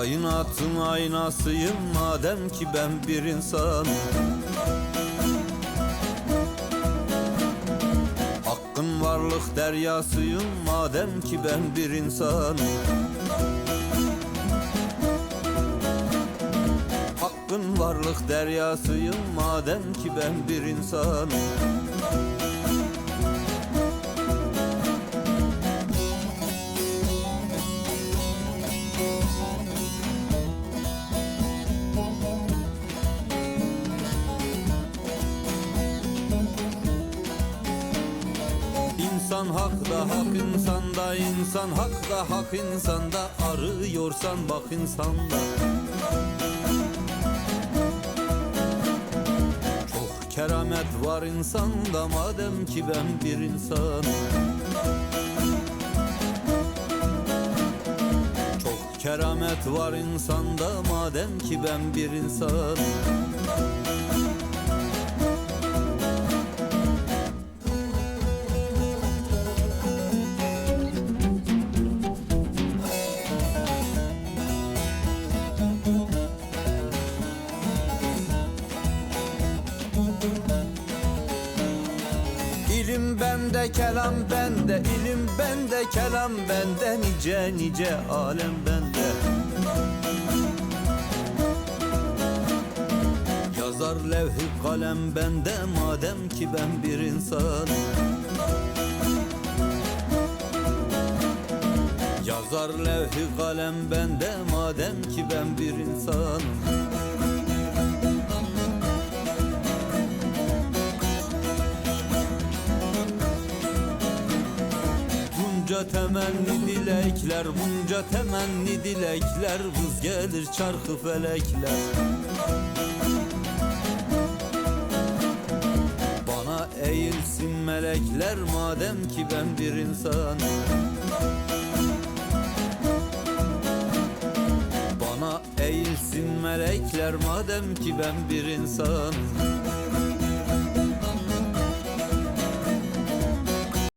Kainatın aynasıyım madem ki ben bir insan. Hakkın varlık deryasıyım madem ki ben bir insan. Hakkın varlık deryasıyım madem ki ben bir insan İnsan hakta hak insanda insan hakta hak insanda arıyorsan bak insanda. Çok keramet var insanda madem ki ben bir insan Çok keramet var insanda madem ki ben bir insan İlim bende, kelam bende, ilim bende, kelam bende, nice nice alem bende. Yazar levh-i kalem bende, madem ki ben bir insan. Yazar levh-i kalem bende, madem ki ben bir insan. Temenni dilekler, bunca temenni dilekler Vız gelir çarkı felekler. Bana eğilsin melekler madem ki ben bir insan. Bana eğilsin melekler madem ki ben bir insan